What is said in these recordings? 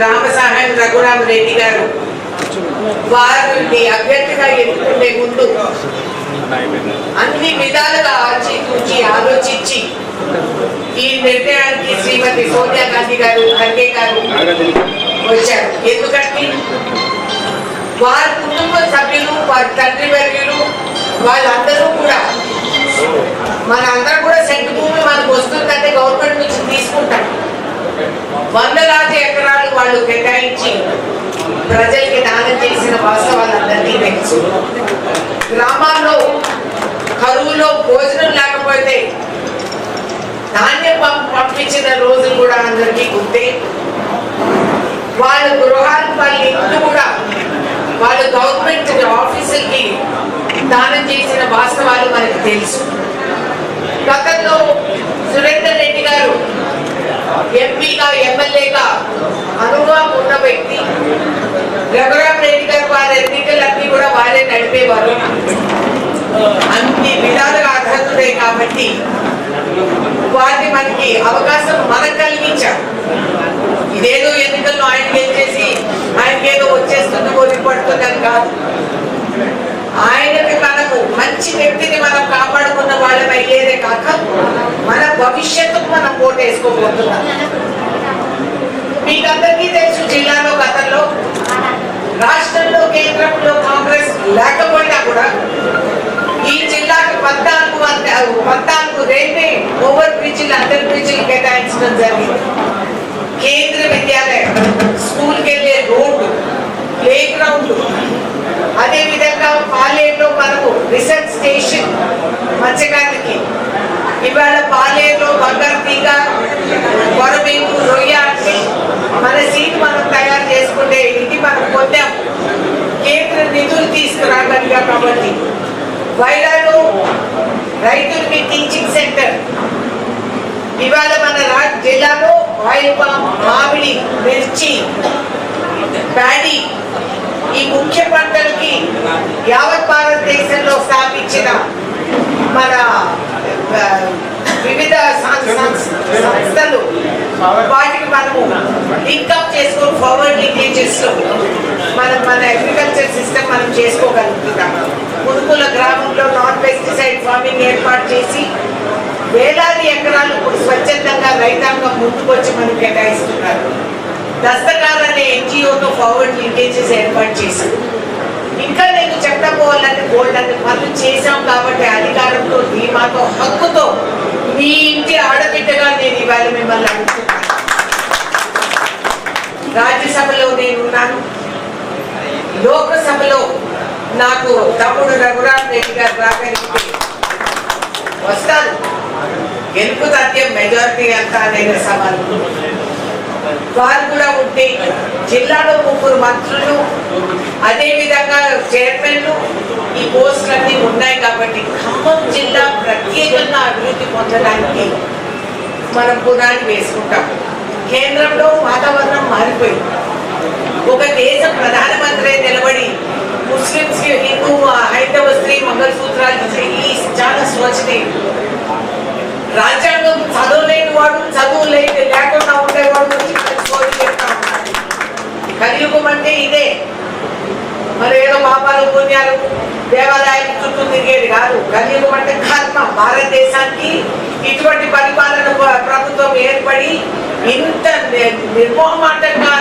రామసాహన్ రఘురామ్ రెడ్డి గారు. వారిని అభ్యర్థిగా ఎన్నుకునే ముందు అన్ని విధాలుగా ఆచి తూచి ఆలోచించి ఈ నిర్ణయానికి శ్రీమతి సోనియా గాంధీ గారు ఖర్గే గారు వచ్చారు. ఎందుకంటే వారి కుటుంబ సభ్యులు వారి తండ్రి వర్యులు వాళ్ళందరూ కూడా మనందరం కూడా సెంటు భూమి మనకు వస్తుందంటే గవర్నమెంట్ నుంచి తీసుకుంటాం. వందలాది ఎకరాలు వాళ్ళు కేటాయించి ప్రజలకి దానం చేసిన వాస్తవాలు అందరికీ తెలుసు. గ్రామాల్లో కరువులో భోజనం లేకపోతే ధాన్యం పంపించిన రోజులు కూడా అందరికీ గుర్తే. వాళ్ళ గృహాలు వాళ్ళ ఇల్లు కూడా వాళ్ళ గవర్నమెంట్ ఆఫీసులకి దానం చేసిన వాస్తవాలు మనకు తెలుసు. గతంలో సురేందర్ రెడ్డి గారు ఎంపీగా ఎమ్మెల్యేగా అనుభవం ఉన్న వ్యక్తి. రఘురామ్ రెడ్డి గారు వారి ఎన్నికలన్నీ కూడా వారే నడిపేవారు. అన్ని విధాలుగా అర్హతుడే కాబట్టి వారిని మనకి అవకాశం మనకు కలిగించారు ఇదేదో ఎన్నికల్లో ఆయన గెలిచేసి ఆయనకేదో వచ్చేస్తుందో పడుతుందని కాదు. ఆయనకి మంచి వ్యక్తిని మనం కాపాడుకున్న వాళ్ళం అయ్యేదే కాక మన భవిష్యత్తుకు మనం ఓటు మీకందరికీ తెలుసు జిల్లాలో గతంలో రాష్ట్రంలో కేంద్రంలో కాంగ్రెస్ లేకపోయినా కూడా ఈ జిల్లాకు పద్నాలుగు పద్నాలుగు రైల్వే ఓవర్ బ్రిడ్జిలు అండర్ బ్రిడ్జిలు కేటాయించడం జరిగింది. కేంద్ర విద్యాలయం స్కూల్కి వెళ్ళే రోడ్డు ప్లే గ్రౌండ్ అదే విధంగా పాలేరులో మనము రీసెర్చ్ స్టేషన్ మత్స్యకారులకి. ఇవాళ పాలేరులో బంగారు తీగ కొరమేకు రొయ్య అంటే మన సీట్ మనం తయారు చేసుకుంటే ఇది మనం పొందాం కేంద్ర నిధులు తీసుకురాగలిగా కాబట్టి. వైరాలో రైతులకి టీచింగ్ సెంటర్. ఇవాళ మన రా జిల్లాలో ఆయిల్ పామ్ మామిడి మిర్చి ప్యాడీ ఈ ముఖ్య పంటలకి యావత్ భారతదేశంలో స్థాపించిన మన వివిధ సంస్థలు వాటికి మనము లింకప్ చేసుకొని ఫార్వర్డ్ లింకేజెస్లో మనం మన అగ్రికల్చర్ సిస్టమ్ మనం చేసుకోగలుగుతున్నాం. మునుకుల గ్రామంలో నాన్ పెస్టిసైడ్ ఫార్మింగ్ ఏర్పాటు చేసి వేలాది ఎకరాలు ఇప్పుడు స్వచ్ఛందంగా రైతాంగం ముందుకొచ్చి మనం కేటాయిస్తున్నారు. దస్తకార్ అనే ఎన్జిఓతో ఫార్వర్డ్ లింకేజెస్ ఏర్పాటు చేశాం ఇంకా నేను చెప్పకపోవాలంటే గోల్డ్ అంటే పనులు చేశాం కాబట్టి అధికారంతో ధీమాతో హక్కుతో మీ ఇంటి ఆడబిడ్డగా నేను ఇవాళ మిమ్మల్ని అడుగుతున్నాను. రాజ్యసభలో నేనున్నాను. లోకసభలో నాకు తమ్ముడు రఘురామ్ రెడ్డి గారు రాగలిగితే వస్తాను గెలుపు తథ్యం మెజారిటీ అంతా అనేది సవాలు వారు కూడా ఉంటే జిల్లాలో ముగ్గురు మంత్రులు అదే విధంగా చైర్మన్లు ఈ పోస్టులన్నీ ఉన్నాయి కాబట్టి ఖమ్మం జిల్లా ప్రత్యేకంగా అభివృద్ధి పొందడానికి మనం పునాది వేసుకుంటాం. కేంద్రంలో వాతావరణం మారిపోయింది. ఒక దేశ ప్రధానమంత్రి నిలబడి ముస్లింస్ హిందూ హైందవ స్త్రీ మంగళసూత్రాలు ఇచ్చే ఈ చాలా శోచనీయం రాజ్యాంగం చదవలేని వాడు చదువు లేని లేకుండా కలియుగం అంటే ఇదే. మరి ఏదో పాపాలు పుణ్యాలు దేవాలయానికి చుట్టూ తిరిగేది కాదు. కలియుగం అంటే కర్మ. భారతదేశానికి ఇటువంటి పరిపాలన ప్రభుత్వం ఏర్పడి ఇంత నిర్మోహమాటంగా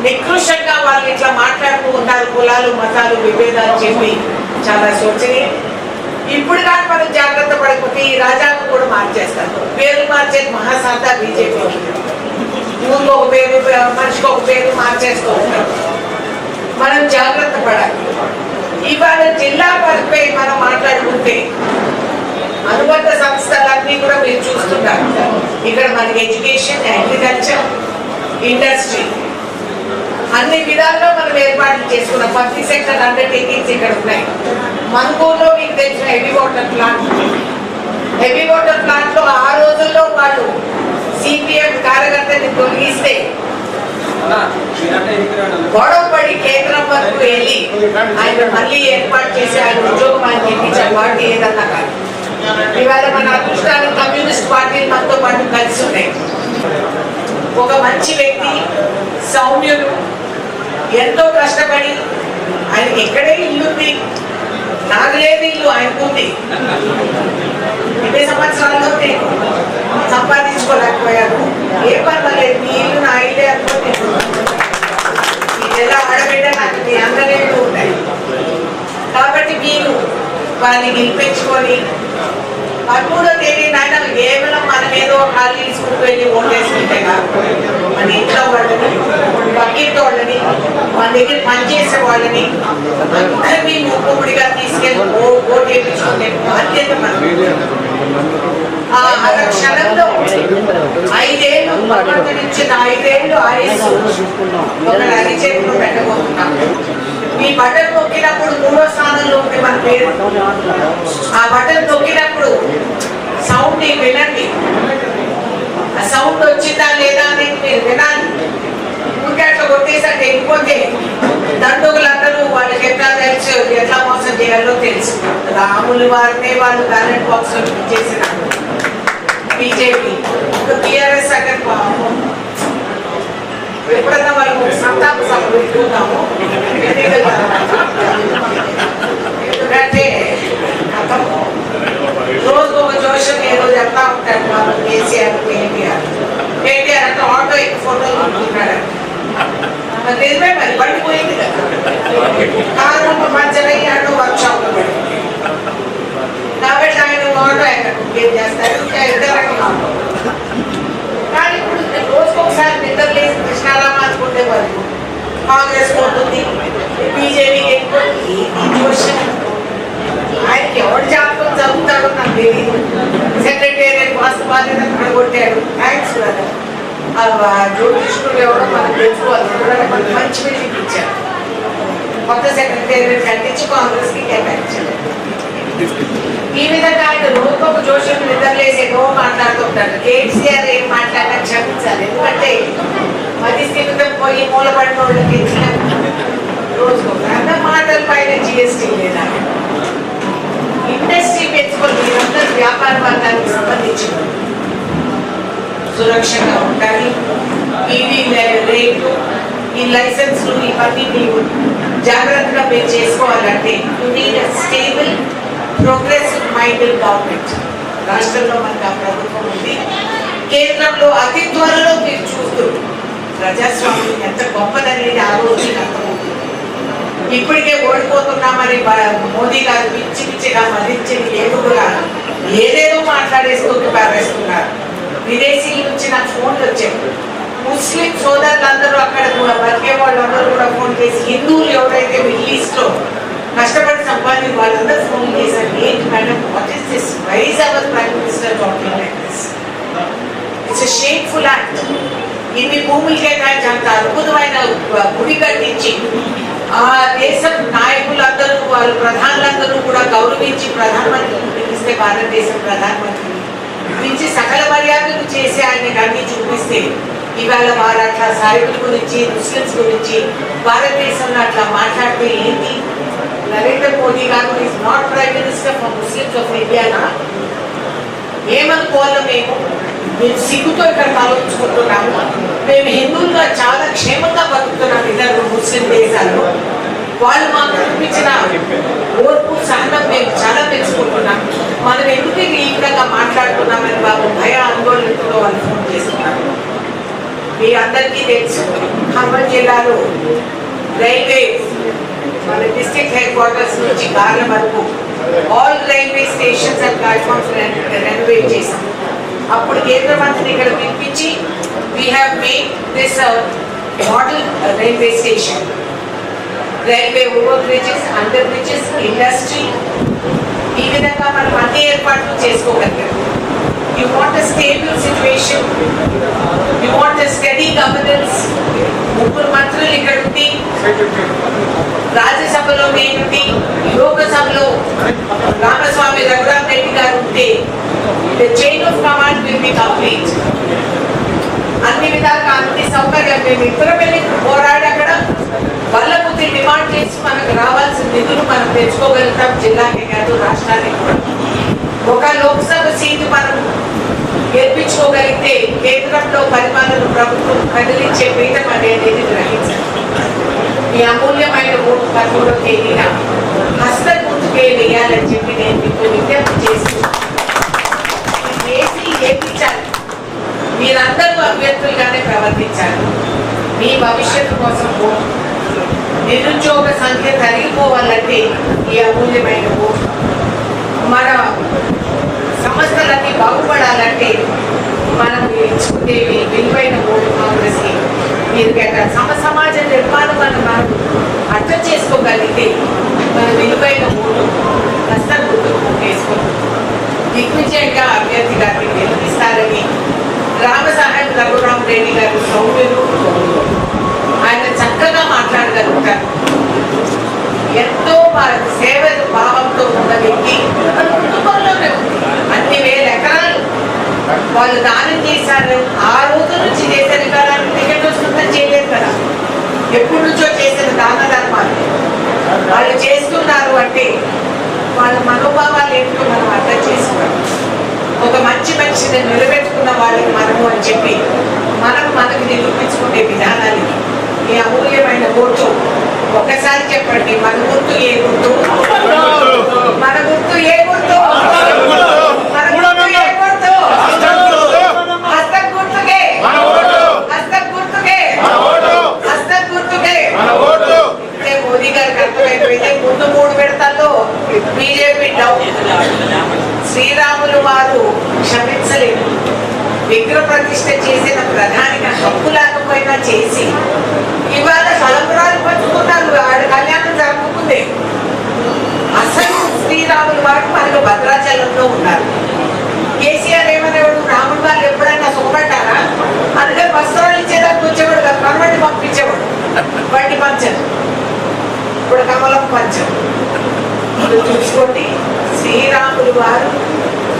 నికృషంగా వాళ్ళు ఇట్లా మాట్లాడుతూ ఉన్నారు. కులాలు మతాలు విభేదాలు చెప్పి చాలా శోచనీయం. ఇప్పుడు కానీ మనం జాగ్రత్త పడకపోతే ఈ రాజాను కూడా మార్చేస్తారు. పేరు మార్చేది మహాసాత బీజేపీ. ఊరికి ఒక పేరు మనిషికి ఒక పేరు మార్చేస్తూ ఉంటారు మనం జాగ్రత్త పడాలి. ఇవాళ జిల్లా పరిపై మనం మాట్లాడుకుంటే అనుబంధ సంస్థలన్నీ కూడా మీరు చూస్తున్నారు. ఇక్కడ మనకి ఎడ్యుకేషన్ అగ్రికల్చర్ ఇండస్ట్రీ అన్ని విధాల్లో మనం ఏర్పాట్లు చేసుకున్నాం. పబ్లిక్ సెక్టర్ అండర్టేకింగ్స్ ఇక్కడ ఉన్నాయి. మనుగోలో మీకు తెలిసిన heavy water plant heavy water ప్లాంట్లో ఆ రోజుల్లో వాళ్ళు సిపిఎం కార్యకర్తని తొలగిస్తే గొడవ పడి కేంద్రం వరకు వెళ్ళి ఆయన మళ్ళీ ఏర్పాటు చేసి ఆయన ఉద్యోగం ఆయన ఇప్పించారు పార్టీ ఏదన్నా కాదు. ఇవాళ మన అదృష్టానికి కమ్యూనిస్ట్ పార్టీలు మనతో పాటు కలిసి ఉన్నాయి. ఒక మంచి వ్యక్తి సౌమ్యులు ఎంతో కష్టపడి ఆయన ఎక్కడే ఇల్లుంది నాకు లేదు ఇల్లు ఆయనకుంది ఇరవై సంవత్సరాల్లో సంపాదించుకోలేకపోయాను ఏ పర్వాలేదు నీళ్ళు ఇల్లు నా ఇల్లే అనుకోండి ఎలా ఆడబిడ్డ నాకు మీ అందరి ఉంటాయి. కాబట్టి మీరు వారిని గెలిపించుకొని పదమూడో తేదీ నాయన కేవలం మనం ఏదో ఖాళీ తీసుకుని వెళ్ళి ఓటేసుకుంటే కాదు. మన ఇంట్లో వాళ్ళని పక్కింటి వాళ్ళని మన దగ్గర పనిచేసే వాళ్ళని అందరినీ ముక్కుముడిగా తీసుకెళ్ళి ఓ ఓటు వేయించుకునే బాధ్యత మనం ఆ క్షణంలో ఐదేళ్ళు భగవంతుడు ఇచ్చిన ఐదేళ్ళు ఆయుసు ఒక అరిచేతులు పెట్టబోతున్నాం. మీ బట్టలు తొక్కినప్పుడు మూడో స్థానంలో ఉంది మన పేరు? ఆ బట్టలు తొక్కినప్పుడు సౌండ్ వినండి. ఆ సౌండ్ వచ్చిందా లేదా అనేది మీరు వినాలి. ఊరికే అట్లా కొట్టేసరికి వెళ్ళిపోతే దండుగులందరూ వాళ్ళకి ఎట్లా తెలుసు ఎట్లా మోసం చేయాలో తెలుసు. రాములు వారినే వాళ్ళు బ్యాలెట్ బాక్స్లో చేసిన బీజేపీ టిఆర్ఎస్ అక్కడ పాపం. ఎప్పుడన్నా వాళ్ళకు సంతాప సభ పెట్టుకుంటాము ఎందుకంటే రోజు ఒక జోషం ఏదో చెప్తా ఉంటాడు వాళ్ళు కేసీఆర్ కేటీఆర్. కేటీఆర్ అంటే ఆటో ఎక్కువ ఫోటోలు ఉంటున్నాడు మరి నిజమే మరి బండి పోయింది కదా కారు పంచర్ అయ్యాడు వర్క్ షాప్లో పడి కాబట్టి ఆయన ఆటో ఎక్కడ ఏం చేస్తారు ఇంకా ఇద్దరు రకాల ఆటో కానీ ఇప్పుడు రోజుకు ఒకసారి నిద్ర లేసి కృష్ణారామ అనుకుంటే వాళ్ళు కాంగ్రెస్ పోతుంది బీజేపీకి వెళ్ళిపోతుంది ఈ క్వశ్చన్ ఆయనకి ఎవరు జాతకం చదువుతాడో నాకు తెలియదు సెక్రటేరియట్ వాస్తు బాధ్యత అక్కడ కొట్టాడు థ్యాంక్స్ బ్రదర్ ఆ జ్యోతిష్కుడు ఎవరో మనం తెలుసుకోవాలి మనకు మంచి బిల్డింగ్ ఇచ్చారు. కొత్త సెక్రటేరియట్ కట్టించి కాంగ్రెస్కి కేటాయించారు. ఈ విధంగా ఆయన రూపకు జోషం నిద్రలేసి ఏదో మాట్లాడుతుంటారు. కేసీఆర్ ఏం మాట్లాడినా క్షమించాలి. ఎందుకంటే మధ్య స్థితితో పోయి మూలపడిన వాళ్ళకి రోజుకొక అంత మాటల పైన జిఎస్టీ లేదా? ఇండస్ట్రీ పెంచుకొని మీరందరూ వ్యాపార వర్గానికి సంబంధించిన సురక్షగా ఉండాలి. ఈవీ రేట్లు ఈ లైసెన్స్లు ఇవన్నీ మీరు జాగ్రత్తగా మీరు చేసుకోవాలంటే you need stable progressive minded government రాష్ట్రంలో మనకు ఆ ప్రభుత్వం ఉంది. కేంద్రంలో అతి త్వరలో మీరు చూస్తూ ప్రజాస్వామ్యం ఎంత గొప్పదనేది ఆ రోజు అర్థమవుతుంది. ఇప్పటికే ఓడిపోతున్నామని మోదీ గారు పిచ్చి పిచ్చిగా మదించింది కూడా ఏదేదో మాట్లాడేసుకుంటూ పారేస్తున్నారు. విదేశీ నుంచి నాకు ఫోన్లు వచ్చాయి ముస్లిం సోదరులందరూ అక్కడ కూడా బతికే వాళ్ళందరూ కూడా ఫోన్ చేసి హిందువులు ఎవరైతే మిడిల్ ఈస్ట్లో కష్టపడి సంపాది వాళ్ళందరూ ఫోన్ చేశారు. ఏంటి madam? What is this why's our prime minister talking like this it's shameful act ఇన్ని భూములు కేటాయించి అంత అద్భుతమైన గుడి కట్టించి ఆ దేశం నాయకులందరూ వాళ్ళు ప్రధానులందరూ కూడా గౌరవించి ప్రధానమంత్రిని పిలిస్తే భారతదేశం ప్రధానమంత్రి పిలిచి సకల మర్యాదలు చేసి ఆయన అన్ని చూపిస్తే ఇవాళ వారు అట్లా సాయుధుల గురించి ముస్లిమ్స్ గురించి భారతదేశంలో అట్లా మాట్లాడితే ఏంటి? Narendra Modi garu is not prime minister for Muslims of Indiana ఏమనుకోవాలి మేము? మేము సిగ్గుతో ఇక్కడ ఆలోచించుకుంటున్నాము మేము హిందువులుగా చాలా క్షేమంగా బతుకుతున్నాం ఇద్దరు ముస్లిం దేశాల్లో. వాళ్ళు మాకు చూపించిన ఓర్పు సహనం మేము చాలా పెంచుకుంటున్నాం మనం ఎందుకు ఈ విధంగా మాట్లాడుతున్నామని బాబు భయ ఆందోళనతో వాళ్ళు ఫోన్ చేస్తున్నారు. మీ అందరికీ తెలుసు ఖమ్మం జిల్లాలో రైల్వే మన డిస్ట్రిక్ట్ హెడ్ క్వార్టర్స్ నుంచి గార్ల వరకు all railway stations and platforms renovate చేశాం. అప్పుడు కేంద్ర మంత్రిని ఇక్కడ పిలిపించి we have made this model railway station railway over bridges under bridges industry ఈ విధంగా మనం అన్ని ఏర్పాట్లు చేసుకోగలిగాం. You want a stable situation you want a steady governance ముగ్గురు మంత్రులు ఇక్కడ ఉంది రాజ్యసభలో నేనుండి లోకసభలో రామస్వామి రఘురామ్ రెడ్డి గారు ఉంటే the chain of command will be complete అన్ని విధాలుగా అన్ని సౌకర్యాలు మేము ఇద్దరం వెళ్ళి పోరాడి అక్కడ వాళ్ళ కొద్ది డిమాండ్ చేసి మనకు రావాల్సిన నిధులు మనం తెచ్చుకోగలుగుతాం జిల్లాకే కాదు రాష్ట్రానికి ఒక లోక్సభ సీటు మనం గెలిపించుకోగలిగితే కేంద్రంలో పరిపాలన ప్రభుత్వం కదిలించే పీఠం అనేది అమూల్యమైన ఓటు పనుల్లో తేదీన హస్త గుర్తుకే వేయాలని చెప్పి నేను మీకు విజ్ఞప్తి చేస్తూ వేసి ఏపించాలి మీరందరూ అభ్యర్థులుగానే ప్రవర్తించాలి. మీ భవిష్యత్తు కోసం ఓటు నిరుద్యోగ సంఖ్య తరిగిపోవాలంటే ఈ అమూల్యమైన మన సంస్థలన్నీ బాగుపడాలంటే మనం ఎంచుకునే విలువైన ఓటు కాంగ్రెస్కి మీరు గట్ట సమ సమాజ నిర్మాణం అని మనం అర్థం చేసుకోగలిగితే మన విలువైన ఓటు కష్టం గుర్తు వేసుకుంటాం దిగ్విజయంగా అభ్యర్థి గారిని గెలిపిస్తారని రామసాహెబ్ సహాయం రఘురామ్ రెడ్డి గారు సౌమ్యులు చక్కగా ఎంతో మా- సేవ భావంతో ఉన్న వ్యక్తి కుటుంబంలోనే ఉంది. అన్ని వేల ఎకరాలు వాళ్ళు దానం చేశారు. ఆ రోజు నుంచి చేశారు కదా టికెట్ వస్తుందని చేయలేదు కదా. ఎప్పటి నుంచో చేసిన దాన ధర్మాలు. వాళ్ళు చేస్తున్నారు అంటే వాళ్ళ మనోభావాలు ఏంటో మనం అర్థం చేసుకోవాలి. ఒక మంచి మనిషిని నిలబెట్టుకున్న వాళ్ళకి మనము అని చెప్పి మనం మనకు నిరూపించుకునే విధానానికి ఈ అమూల్యమైన ఓటు ఒకసారి చెప్పండి మన గుర్తు ఏ గుర్తు? మన గుర్తు. ఏ గుర్తు. మన గుర్తు ఏ గుర్తు హస్తం గుర్తుకే హస్తం గుర్తుకే హస్తం గుర్తుకే అంటే మోదీ గారికి అర్థమైపోయింది ముందు మూడు విడతల్లో బీజేపీ డౌన్ శ్రీరాములు వారు క్షమించలేదు విగ్రహ ప్రతిష్ఠ చేసిన ప్రధానిగా హక్కు లేకపోయినా చేసి ఇవాళ తలంబరాలు పంచుకున్నారు ఆడ కళ్యాణం జరగకుందే అసలు శ్రీరాములు వారు మనకు భద్రాచలంలో ఉన్నారు కేసీఆర్ ఏమనేవాడు రాముడు వాళ్ళు ఎప్పుడైనా సుఖపడ్డారా అందుకే వస్త్రాలు ఇచ్చేదానికి వచ్చేవాడు కదా మనవాడిని పంపించేవాడు వాటి పంచరు ఇప్పుడు కమలం పంచం ఇప్పుడు చూసుకోండి శ్రీరాములు వారు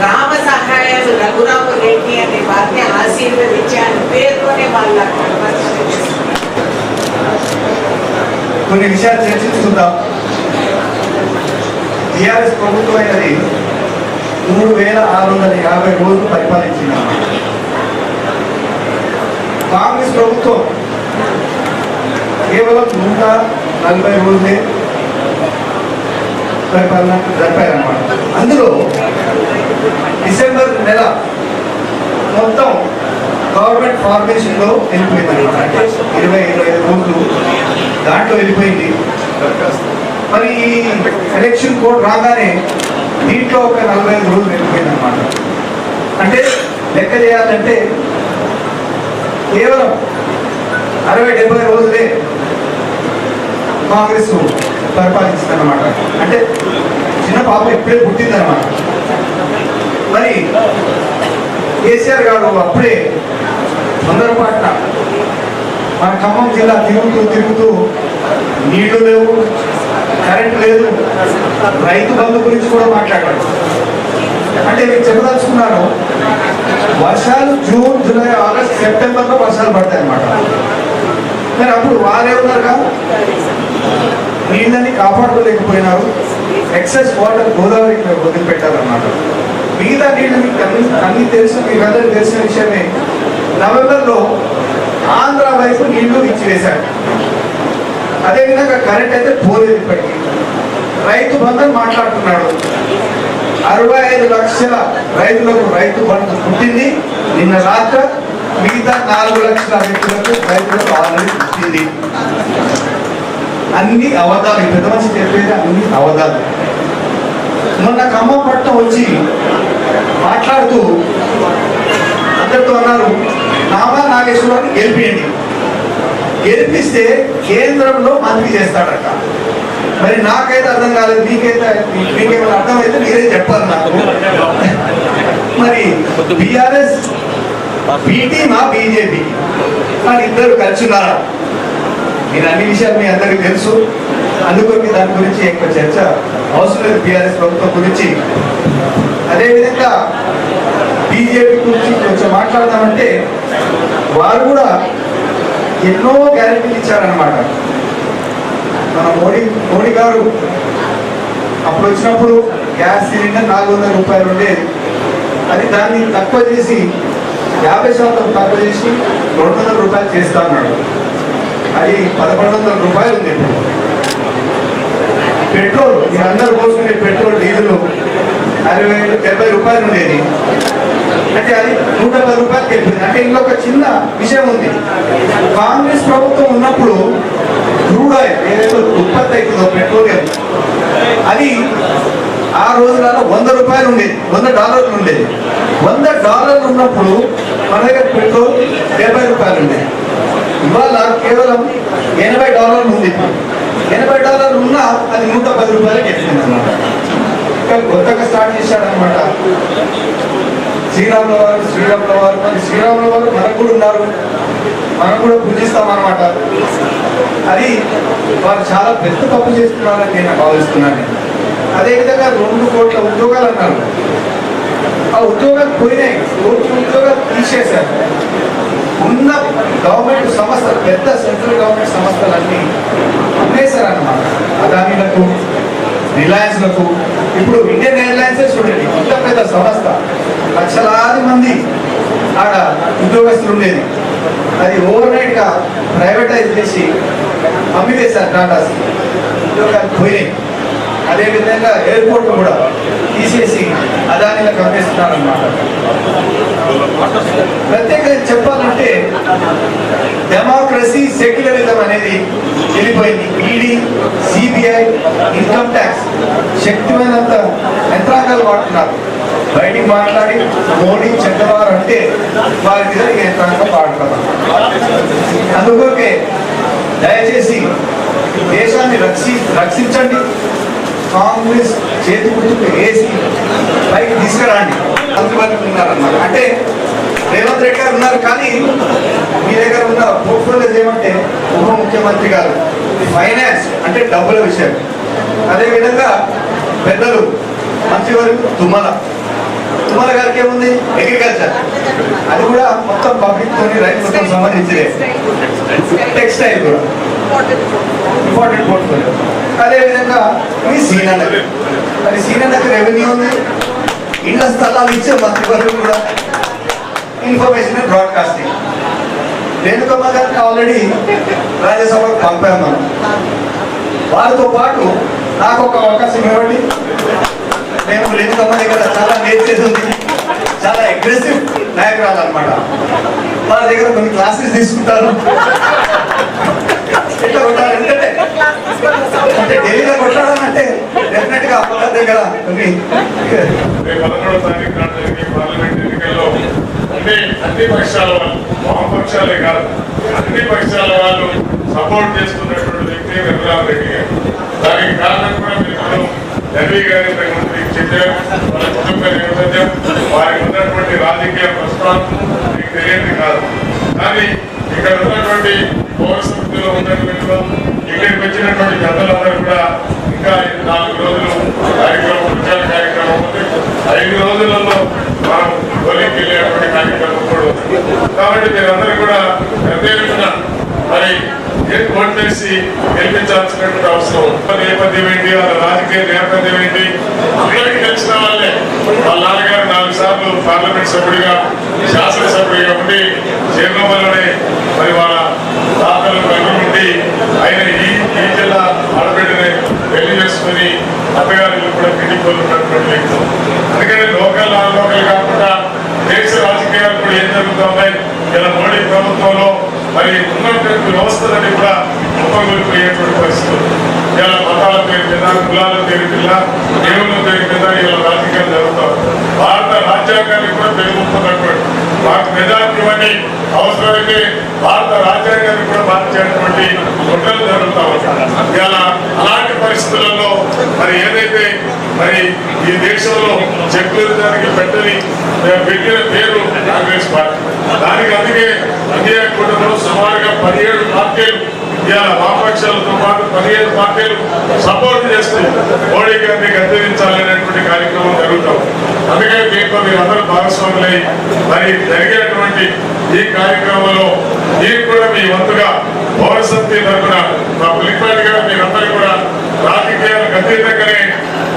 రామ సహాయం రఘురామ రెడ్డి అనే వారిని ఆశీర్వదించి ఆయన పేరులోనే వాళ్ళ ప్రతిష్ఠ చేస్తున్నారు. కొన్ని విషయాలు చర్చించుకుందాం టిఆర్ఎస్ ప్రభుత్వం అయినది మూడు వేల ఆరు వందల యాభై రోజులు పరిపాలించింది. కాంగ్రెస్ ప్రభుత్వం కేవలం నూట నలభై రోజులే పరిపాలన జరిపారన్నమాట. అందులో డిసెంబర్ నెల మొత్తం గవర్నమెంట్ ఫార్మేషన్లో వెళ్ళిపోయింది అనమాట అంటే ఇరవై ఇరవై ఐదు రోజులు దాంట్లో వెళ్ళిపోయింది. మరి ఈ ఎలక్షన్ కోడ్ రాగానే దీంట్లో ఒక నలభై ఐదు రోజులు వెళ్ళిపోయింది అనమాట అంటే లెక్క చేయాలంటే కేవలం అరవై డెబ్బై రోజులే కాంగ్రెస్ పరిపాలించింది అనమాట అంటే చిన్న పాప ఇప్పుడే పుట్టిందనమాట మరి కేసీఆర్ గారు అప్పుడే తొందరపాటున మన ఖమ్మం జిల్లా తిరుగుతూ తిరుగుతూ నీళ్ళు లేవు కరెంట్ లేదు. రైతు బంధు గురించి కూడా మాట్లాడారు. అంటే నేను చెప్పదలుచుకున్నాను వర్షాలు జూన్ జూలై ఆగస్ట్ సెప్టెంబర్లో వర్షాలు పడతాయి అన్నమాట కానీ అప్పుడు వారేమన్నారుగా నీళ్ళని కాపాడుకోలేకపోయినారు. ఎక్సెస్ వాటర్ గోదావరికి వదిలిపెట్టారన్నమాట. మిగతా నీళ్ళు మీకు అన్ని అన్ని తెలిసిన మీకు తెలిసిన విషయమే. నవంబర్లో ఆంధ్ర వైపు నీళ్ళు ఇచ్చివేశాడు అదేవిధంగా కరెంట్ అయితే పోలేదు ఇప్పటికీ. రైతు బంధం మాట్లాడుతున్నాడు. అరవై ఐదు లక్షల రైతులకు రైతు బంధు పుట్టింది. నిన్న రాత్ర మిగతా నాలుగు లక్షల రైతులకు రైతులకు ఆల్రెడీ పుట్టింది. అన్ని అవధాలు ఈ పెద్ద మనిషి చెప్పేది అన్ని అవధాలు. మొన్న ఖమ్మం పట్టణం వచ్చి మాట్లాడుతూ అందరితో అన్నారు నామా నాగేశ్వరరావుని గెలిపియండి. గెలిపిస్తే కేంద్రంలో మంత్రి చేస్తాడట. మరి నాకైతే అర్థం కాలేదు మీకైతే మీకేమైనా అర్థమైతే మీరే చెప్పాలి నాకు. మరి బీఆర్ఎస్ బీటీ మా బీజేపీ. మరి ఇద్దరు కలిసి ఉన్నారు. నేను అన్ని విషయాలు మీ అందరికీ తెలుసు. అందుకొని దాని గురించి ఎక్కువ చర్చ అవసరం లేదు. బీఆర్ఎస్ ప్రభుత్వం గురించి. అదేవిధంగా బీజేపీ గురించి కొంచెం మాట్లాడదామంటే వారు కూడా ఎన్నో గ్యారెంటీలు ఇచ్చారనమాట మన మోడీ మోడీ గారు అప్పుడు వచ్చినప్పుడు గ్యాస్ సిలిండర్ నాలుగు వందల రూపాయలు ఉండేది. అది దాన్ని తక్కువ చేసి యాభై శాతం తక్కువ చేసి రెండు వందల రూపాయలు చేస్తా అన్నాడు అది పదకొండు వందల రూపాయలు ఉంది. పెట్రోల్ పెట్రోల్ అందరు పోసుకునే పెట్రోల్ డీజిల్ అరవై డెబ్బై రూపాయలు ఉండేది. అంటే అది నూట పది రూపాయలు తెలిపింది అంటే ఇందులో ఒక చిన్న విషయం ఉంది. కాంగ్రెస్ ప్రభుత్వం ఉన్నప్పుడు క్రూడ్ ఆయిల్ ఏదైతే ఉత్పత్తి అవుతుందో పెట్రోలియం అది ఆ రోజులలో వంద రూపాయలు ఉండేది. వంద డాలర్లు ఉండేది. వంద డాలర్లు ఉన్నప్పుడు మన దగ్గర పెట్రోల్ డెబ్బై రూపాయలు ఉండేది. ఇవాళ కేవలం ఎనభై డాలర్లు ఉంది. ఎనభై డాలర్లు ఉన్నా అది నూట పది రూపాయలకి ఎక్కింది అనమాట కొత్తగా స్టార్ట్ చేశాడనమాట శ్రీరాముల వారు శ్రీరాముల వారు మరి శ్రీరాముల వారు మనకు కూడా ఉన్నారు. మనం కూడా పూజిస్తామన్నమాట. అది వారు చాలా పెద్ద తప్పు చేస్తున్నారని నేను భావిస్తున్నాను. అదేవిధంగా రెండు కోట్ల ఉద్యోగాలు అన్నారు. ఆ ఉద్యోగాలు పోయినాయి. కోట్ల ఉద్యోగాలు తీసేశారు. ఉన్న గవర్నమెంట్ సంస్థలు పెద్ద సెంట్రల్ గవర్నమెంట్ సంస్థలన్నీ అమ్మేశారన్నమాట అదానీలకు రిలయన్స్లకు ఇప్పుడు ఇండియన్ ఎయిర్లైన్సే చూడండి ఇంత పెద్ద సంస్థ. లక్షలాది మంది ఆడ ఉద్యోగస్తులు ఉండేది. అది ఓవర్ నైట్గా ప్రైవేటైజ్ చేసి అమ్మివేశారు టాటాస్. ఉద్యోగాలు పోయినాయి. అదేవిధంగా ఎయిర్పోర్ట్లు కూడా. తీసేసి అదానీలకు అమ్మేస్తున్నారు అన్నమాట ప్రత్యేకంగా చెప్పాలంటే డెమోక్రసీ సెక్యులరిజం అనేది వెళ్ళిపోయింది. ఈడీ సిబిఐ ఇన్కమ్ ట్యాక్స్ శక్తిమైనంత యంత్రాంగాలు వాడుతున్నారు. బయటికి మాట్లాడి మోడీ చెడ్డవారు అంటే వారి మీద యంత్రాంగం వాడుతున్నారు. అందుకోకే దయచేసి దేశాన్ని రక్షి రక్షించండి. కాంగ్రెస్ చేతి గుర్తుకు వేసి పైకి తీసుకురండి. అందుబాటులో ఉన్నారన్నమాట అంటే రేవంత్ రెడ్డి గారు ఉన్నారు కానీ మీ దగ్గర ఉన్న పోర్ట్ఫోలియోస్ ఏమంటే ఉప ముఖ్యమంత్రి గారు ఫైనాన్స్ అంటే డబ్బుల విషయం. అదేవిధంగా పెద్దలు మంత్రివర్గం తుమ్మల. తుమ్మల గారికి ఏముంది? అగ్రికల్చర్ అది కూడా మొత్తం పబ్లిక్ తోని రైతులతో సంబంధించిదే. టెక్స్టైల్ కూడా. ఇంపార్టెంట్ పోర్ట్ఫోలియో అదేవిధంగా మీ సీనన్నర్ మరి సీనన్నర్ రెవెన్యూ ఉంది. ఇళ్ళ స్థలాలు ఇచ్చే మంత్రివర్గం కూడా ఇన్ఫర్మేషన్ బ్రాడ్కాస్టింగ్ రేణుకమ్మ గారిని ఆల్రెడీ రాజ్యసభకు పంపాము మనం. వారితో పాటు నాకు ఒక అవకాశం ఇవ్వండి. మేము రేణుకమ్మ దగ్గర చాలా నేర్చేది ఉంది. చాలా అగ్రెసివ్ నాయకురాలు అనమాట వారి దగ్గర కొన్ని క్లాసెస్ తీసుకుంటారు ఎట్లా కొట్టాలి ఎందుకంటే అంటే ఢిల్లీలో కొట్లాడాలంటే డెఫినెట్గా అప్పల దగ్గర కొన్ని రేపు తారీఖు పార్లమెంట్ ఎన్నికల్లో అన్ని అన్ని పక్షాల వాళ్ళు వామపక్షాలే కాదు అన్ని పక్షాల వాళ్ళు సపోర్ట్ చేస్తున్నటువంటి వ్యక్తి రఘురామ్ రెడ్డి గారు. దానికి కారణం కూడా మీరు రవి గారి ఇంతకుముందు చెప్పారు వాళ్ళ కుటుంబ నేపథ్యం వారికి ఉన్నటువంటి రాజకీయ ప్రస్థానం మీకు తెలియదు కాదు. కానీ ఇక్కడ ఉన్నటువంటి పౌర ఇక్కడికి వచ్చినటువంటి పెద్దలందరూ కూడా ఇంకా నాలుగు రోజులు కార్యక్రమం ప్రచార కార్యక్రమం ఉంది. ఐదు రోజులలో మనం గోలికి వెళ్ళేటువంటి కార్యక్రమం కూడా కాబట్టి మీరందరూ కూడా పెద్ద మరి ఓట్లేసి గెలిపించాల్సినటువంటి అవసరం ఉంది. నేపథ్యం ఏంటి? వాళ్ళ రాజకీయ నేపథ్యం ఏంటి? అందరికీ తెలిసిన వాళ్ళే. వాళ్ళ నాన్నగారు నాలుగు సార్లు పార్లమెంట్ సభ్యుడిగా శాసనసభ్యుడిగా ఉండి చిరునవ్వులోనే మరి వాళ్ళ తాతలు కలిగి ఉండి ఆయన ఈ ఈ జిల్లా ఆడబిడ్డని పెళ్ళి చేసుకుని అత్తగారిలో కూడా కిటికోలు వ్యక్తులు వ్యక్తి. అందుకని లోకల్ కాకుండా దేశ రాజకీయాలు కూడా ఏం జరుగుతున్నాయి ఇలా మోడీ ప్రభుత్వంలో మరి ఉన్నటువంటి వ్యవస్థలన్నీ కూడా ఉపయోగపడిపోయేటువంటి పరిస్థితులు. ఇలా మతాల పేరు మీద కులాల పేరు మీద దేవుళ్ళ పేరు మీద ఇలా రాజకీయాలు జరుగుతారు భారత రాజ్యాంగానికి కూడా పెరుగుతున్నటువంటి మాకు మెజార్టీ ఇవ్వండి అవసరమైతే భారత రాజ్యాంగాన్ని కూడా మార్చేటువంటి కుట్రలు జరుగుతా ఉంటాయి ఇలా అలాంటి పరిస్థితులలో మరి ఏదైతే మరి ఈ దేశంలో సెక్యులరిజానికి పెట్టని పెట్టిన పేరు కాంగ్రెస్ పార్టీ. దానికి అందుకే ఇండియా కూటమిలో సుమారుగా పదిహేడు పార్టీలు ఇలా వామపక్షాలతో పాటు పదిహేడు పార్టీలు సపోర్ట్ చేస్తూ మోడీ గారిని గద్దెని కార్యక్రమం జరుగుతాం అందుకే దీంట్లో మీరు అందరూ భాగస్వాములై మరి జరిగేటువంటి ఈ కార్యక్రమంలో మీరు కూడా మీ వంతుగా పౌరసత్తి తరఫున మా పులిపాటి గారు మీరందరూ కూడా రాజకీయాలకు అతీతంగానే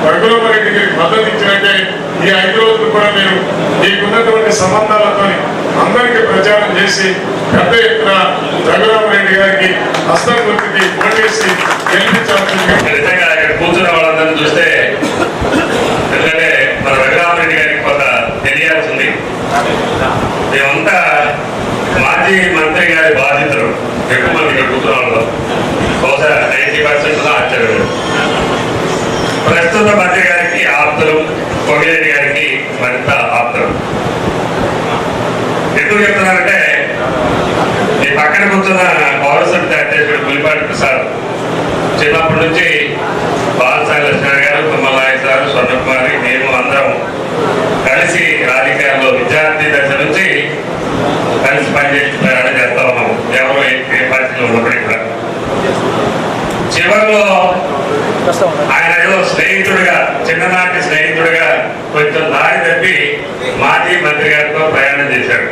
రఘులమ్మ రెడ్డి గారికి మద్దతు ఇచ్చినట్టే ఈ ఐదు రోజులు కూడా మీరు మీకున్నటువంటి సంబంధాలతో అందరికీ ప్రచారం చేసి పెద్ద ఎత్తున రఘురామ రెడ్డి గారికి హస్తం గుర్తికి ఓటేసి గెలిపించాల్సింది. నిజంగా ఇక్కడ కూర్చున్న వాళ్ళందరినీ చూస్తే ఎందుకంటే మన రఘురామరెడ్డి గారికి కొంత చేయాల్సి ఉంది. మేమంతా మాజీ మంత్రి గారి బాధితులు. ఎక్కువ మంది ఇక్కడ బహుశా నైంటీ పర్సెంట్ ఆశ్చర్యం ప్రస్తుత మంత్రి గారికి ఆప్తులు కొగిరెడ్డి గారికి మరింత ఆప్తులు. ఎందుకు చెప్తున్నానంటే ఈ పక్కన కూర్చున్న పౌరసమితి అధ్యక్షుడు పులిపాటి ప్రసాద్ చిన్నప్పటి నుంచి బాలసాయి లక్ష్మణ్ గారు తుమ్మలాయ్ సార్ స్వర్ణకుమారి మేము అందరం కలిసి రాజకీయాల్లో విద్యార్థి దశ నుంచి కలిసి పనిచేసి ప్రయాణం చేస్తా ఉన్నాం ఎవరు ఏ- ఏ పార్టీలో ఉన్నప్పటికీ కూడా చివరిలో ఆయన ఏదో స్నేహితుడిగా చిన్ననాటి స్నేహితుడిగా కొంచెం దారి తప్పి మాజీ మంత్రి గారితో ప్రయాణం చేశాడు.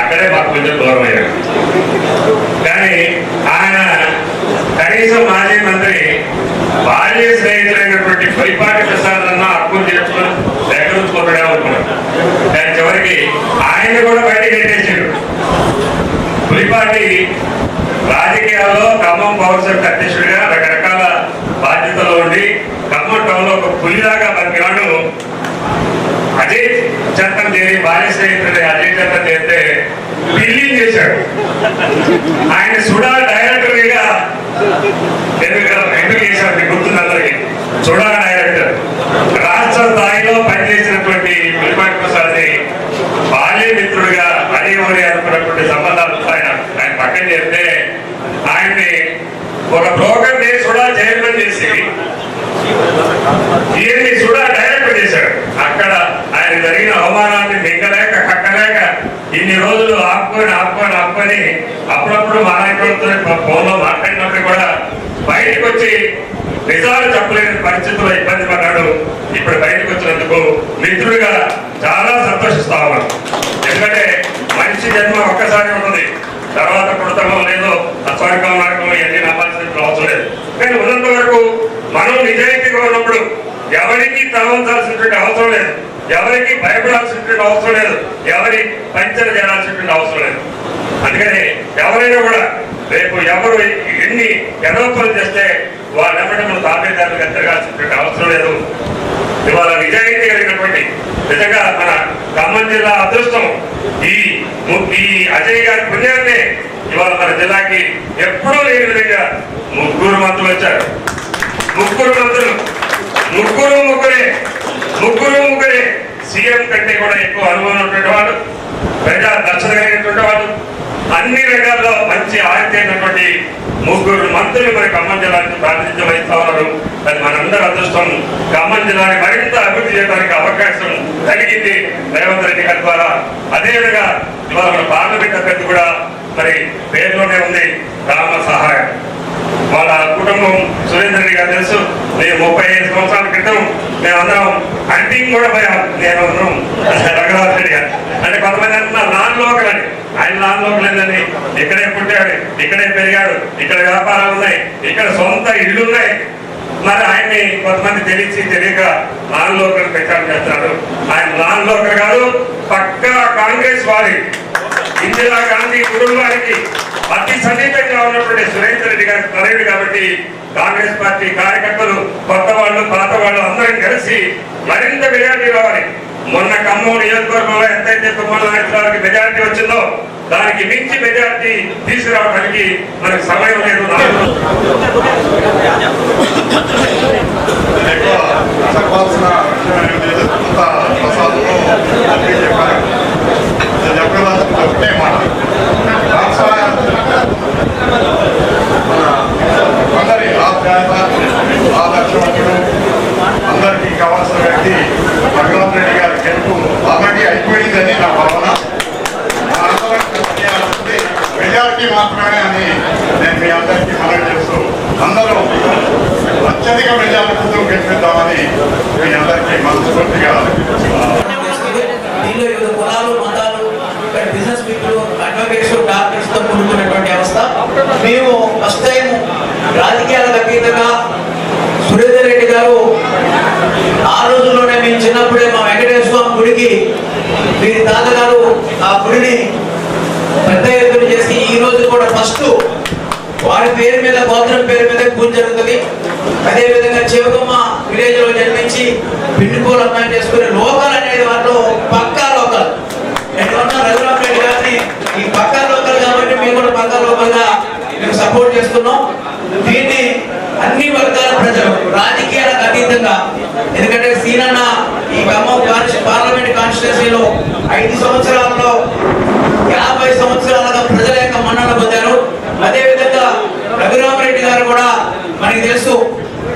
అక్కడే మాకు కొంచెం దూరం అయ్యాడు. కానీ ఆయన కనీసం మాజీ మంత్రి బాల్య స్నేహితులైనటువంటి పరిపాటి ప్రసాద్ అన్న అక్కును చేసుకుని సేకరించుకుంటాడే అనుకున్నాడు. కానీ చివరికి ఆయన కూడా బయటకు పెట్టేసాడు పులిపాటి రాజకీయాల్లో ఖమ్మం పవర్ అధ్యక్షుడిగా రకరకాల బాధ్యతలు ఉండి ఖమ్మం టౌన్లో ఒక పులిలాగా బతికినాడు అజయ్ చట్టం చేరి బాల్య స్నేహితుడి అజయ్ చట్టం చేస్తే బిల్లింగ్ చేశాడు. ఆయన సుడా డైరెక్టర్గా ఎందుకు ఎందుకు చేశారు మీకు గుర్తుంది సుడా డైరెక్టర్. రాష్ట్ర స్థాయిలో పనిచేసినటువంటి పులిపాటి ప్రసాద్ని బాల్య మిత్రుడిగా అదే ఓరి అనుకున్నటువంటి సంబంధాలు ఆయన ఆయన పక్కన చేస్తే ఒక బ్రోకర్ని కూడా చైర్మన్ చేసి ఈయన్ని సుడా డైరెక్ట్ చేశాడు. అక్కడ ఆయన జరిగిన అవమానాన్ని మింగలేక కక్కలేక ఇన్ని రోజులు ఆపుకొని ఆపుకొని ఆపుకొని అప్పుడప్పుడు మా నాయకులతో ఫోన్లో మాట్లాడినప్పుడు కూడా బయటకు వచ్చి నిజాలు చెప్పలేని పరిస్థితుల్లో ఇబ్బంది పడ్డాడు. ఇప్పుడు బయటకు వచ్చినందుకు మిత్రుడిగా చాలా సంతోషిస్తా ఉన్నాను. ఎందుకంటే మనిషి జన్మ ఒక్కసారి ఉంటుంది. తర్వాత పుడతామో లేదో అస్వర్గం నరకం ఇవన్నీ కానీ ఉన్నంత వరకు మనం నిజాయితీగా ఉన్నప్పుడు ఎవరికి తలవంచాల్సినటువంటి అవసరం లేదు. ఎవరికి భయపడాల్సినటువంటి అవసరం లేదు. ఎవరి పంచన చేయాల్సినటువంటి అవసరం లేదు. అందుకని ఎవరైనా కూడా రేపు ఎవరు ఎన్ని ఎన్నోపలు చేస్తే వాళ్ళెమ్మటి మనం తాపేదారులుగా తిరగాల్సినటువంటి అవసరం లేదు. ఇవాళ నిజాయితీ కలిగినటువంటి నిజంగా మన ఖమ్మం జిల్లా అదృష్టం. ఈ ఈ అజయ్ గారి పుణ్యాన్నే ఇవాళ మన జిల్లాకి ఎప్పుడూ లేని విధంగా ముగ్గురు మంత్రులు వచ్చారు. ముగ్గురు మంత్రులు. ముగ్గురు ముగ్గురే. ముగ్గురు ముగ్గురే. సీఎం కంటే కూడా ఎక్కువ అనుభవం ఉన్నటువంటి వాడు ప్రజా దర్శనమైనటువంటి వాడు అన్ని రంగాల్లో మంచి ఆరితేనటువంటి ముగ్గురు మంత్రులు మరి ఖమ్మం జిల్లాకి ప్రాతినిధ్యం వహిస్తా ఉన్నారు. అది మనందరి అదృష్టం. ఖమ్మం జిల్లాని మరింత అభివృద్ధి చేయడానికి అవకాశం కలిగింది రేవంత్ రెడ్డి గారి ద్వారా. అదేవిధంగా ఇవాళ మన పార్లమెంట్ అభ్యర్థి కూడా మరి పేరులోనే ఉంది రామ సహాయం వాళ్ళ కుటుంబం సురేందర్ రెడ్డి గారు తెలుసు. నేను ముప్పై ఐదు సంవత్సరాల క్రితం మేమందరం హంటింగ్ కూడా పోయాం. నేను రఘురాజ్ రెడ్డి గారు అంటే కొంతమంది అంటున్నారు నాన్ లోకల్ అని. ఆయన నాన్ లోకల్ ఏంటని ఇక్కడే పుట్టాడు ఇక్కడే పెరిగాడు ఇక్కడ వ్యాపారాలు ఉన్నాయి ఇక్కడ సొంత ఇళ్ళు ఉన్నాయి. మరి ఆయన్ని కొంతమంది తెలిసి తెలియక నాన్ లోకల్ ప్రచారం చేస్తున్నాడు ఆయన నాన్ లోకల్ కాదు పక్కా కాంగ్రెస్ వారి. ఇందిరా గాంధీ కుటుంబానికి అతి సన్నిహితంగా ఉన్నటువంటి సురేందర్ రెడ్డి గారి తనయుడు కాబట్టి కాంగ్రెస్ పార్టీ కార్యకర్తలు కొత్త వాళ్ళు పాత వాళ్ళు అందరం కలిసి మరింత మెజార్టీ రావాలి మొన్న ఖమ్మం నియోజకవర్గంలో ఎంతైతే తుమ్మల నాయకులకి మెజార్టీ వచ్చిందో దానికి మించి మెజార్టీ తీసుకురావడానికి మనకు సమయం లేదు. చెప్పాల్సిన విషయం ఏం లేదు కొంత ప్రసాదంలో అన్నీ చెప్పారు నేను చెప్పగలసిన ఒకటే మాట రాష్ట్ర మన అందరి ఆప్యాయత ఆదర్శవంతుడు అందరికీ కావాల్సిన వ్యక్తి భగవంత్ రెడ్డి గారి గెలుపు ఆల్రెడీ అయిపోయిందని నా భావన. మెజారిటీ మాత్రమే అని నేను మీ అందరికీ మనం చేస్తూ అందరూ అత్యధిక మెజారిటీతో గెలిపిద్దామని మీ అందరికీ మనస్ఫూర్తిగా మతాలు ఇక్కడ బిజినెస్ పీపుల్ అడ్వకేట్స్ డాక్టర్స్తో కూడుకున్నటువంటి వ్యవస్థ మేము ఫస్ట్ టైం రాజకీయాలకు అతీతంగా సురేందర్ రెడ్డి గారు ఆ రోజుల్లోనే మేము చిన్నప్పుడే మా వెంకటేశ్వర స్వామి గుడికి వీరి తాతగారు ఆ గుడిని పెద్ద ఎత్తున చేసి ఈ రోజు కూడా ఫస్ట్ వారి పేరు మీద గోత్రం పేరు మీద పూజ జరుగుతుంది. అదే విధంగా చివకమ్మ విలేజ్లో జన్మించి పిండిపోలు అమ్మాయి చేసుకునే లోకల్ అనేది వాళ్ళు పక్కా రూపంగా మేము సపోర్ట్ చేస్తున్నాం. దీన్ని అన్ని వర్గాల ప్రజలు రాజకీయాలకు అతీతంగా ఎందుకంటే సీనన్న ఈ ఖమ్మం పార్లమెంట్ కాన్స్టిట్యున్సీలో ఐదు సంవత్సరాల్లో యాభై సంవత్సరాలుగా ప్రజల యొక్క మన్నన పొందారు. అదే విధంగా రఘురామరెడ్డి గారు కూడా మనకి తెలుసు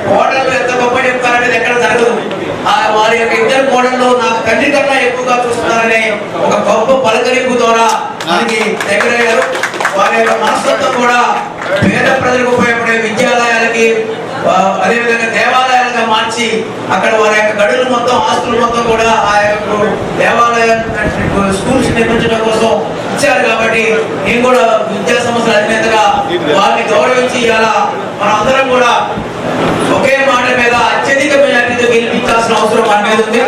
కోడళ్ళు ఎంత గొప్ప చెప్తారనేది ఎక్కడ జరగదు ఆ వారి యొక్క ఇద్దరు కోడళ్ళు నాకు తండ్రి కన్నా ఎక్కువగా చూస్తున్నారనే ఒక గొప్ప పలకరింపు ద్వారా మనకి దగ్గరయ్యారు. వారి యొక్క మనస్తత్వం కూడా పేద ప్రజలకు ఉపయోగపడే విద్యాలయాలకి అదేవిధంగా దేవాలయాలుగా మార్చి అక్కడ వారి యొక్క గడులు మొత్తం ఆస్తులు మొత్తం కూడా ఆ యొక్క దేవాలయ స్కూల్స్ నిర్మించడం కోసం ఇచ్చారు కాబట్టి నేను కూడా విద్యా సంస్థల అధినేతగా వారిని గౌరవించి ఇలా మన అందరం కూడా ఒకే మాట మీద అత్యధిక మెజార్టీతో గెలిపించాల్సిన అవసరం మన మీద ఉంది